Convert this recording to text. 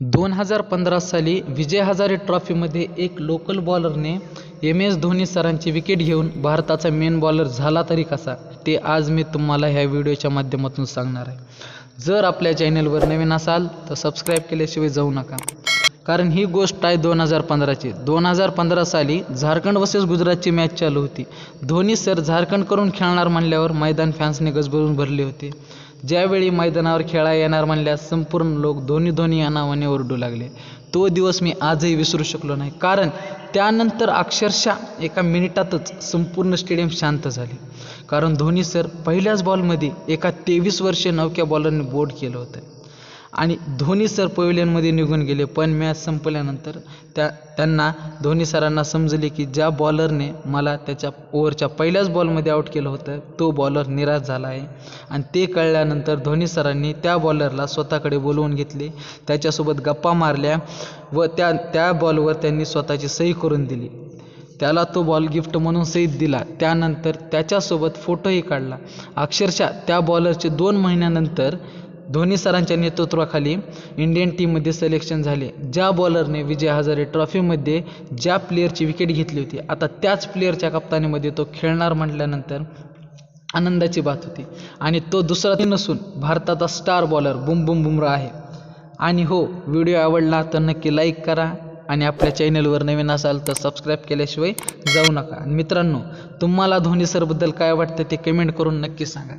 दोन हजार पंधरा साली विजय हजारे ट्रॉफीमध्ये एक लोकल बॉलरने एम एस धोनी सरांची विकेट घेऊन भारताचा मेन बॉलर झाला तरी कसा? ते आज मी तुम्हाला ह्या व्हिडिओच्या माध्यमातून सांगणार आहे. जर आपल्या चॅनलवर नवीन असाल तर सबस्क्राईब केल्याशिवाय जाऊ नका. कारण ही गोष्ट आहे दोन हजार पंधराची. दोन हजार पंधरा साली झारखंड वर्सेस गुजरातची मॅच चालू होती. धोनी सर झारखंडकडून खेळणार म्हणल्यावर मैदान फॅन्सने गजबजून भरले होते. ज्यावेळी मैदानावर खेळा येणार म्हणल्यास संपूर्ण लोक धोनी धोनी या नावाने ओरडू लागले. तो दिवस मी आजही विसरू शकलो नाही. कारण त्यानंतर अक्षरशः एका मिनिटातच संपूर्ण स्टेडियम शांत झाले. कारण धोनी सर पहिल्याच बॉलमध्ये एका तेवीस वर्षीय नवक्या बॉलरने बोर्ड केलं होतं. आणि धोनी सर पवेलियनमध्ये निघून गेले पण मॅच संपल्यानंतर त्या त्यांना धोनी सरांना समजले की ज्या बॉलरने मला त्याच्या ओव्हरच्या पहिल्याच बॉलमध्ये आऊट केलं होतं तो बॉलर निराश झाला आहे. आणि ते कळल्यानंतर धोनी सरांनी त्या बॉलरला स्वतःकडे बोलवून घेतले त्याच्यासोबत गप्पा मारल्या व त्या त्या बॉलवर त्यांनी स्वतःची सही करून दिली. त्याला तो बॉल गिफ्ट म्हणून सहीत दिला. त्यानंतर त्याच्यासोबत फोटोही काढला. अक्षरशः त्या बॉलरचे दोन महिन्यानंतर धोनी सरांच्या नेतृत्वाखाली इंडियन टीममध्ये सिलेक्शन झाले. ज्या बॉलरने विजय हजारे ट्रॉफीमध्ये ज्या प्लेअरची विकेट घेतली होती आता त्याच प्लेअरच्या कप्तानीमध्ये तो खेळणार म्हटल्यानंतर आनंदाची बात होती. आणि तो दुसरा नसून भारताचा स्टार बॉलर बुम बुम बुमरा आहे. आणि हो व्हिडिओ आवडला तर नक्की लाईक करा आणि आपल्या चॅनलवर नवीन असाल तर सबस्क्राईब केल्याशिवाय जाऊ नका. मित्रांनो तुम्हाला धोनी सरबद्दल काय वाटतं ते कमेंट करून नक्की सांगा.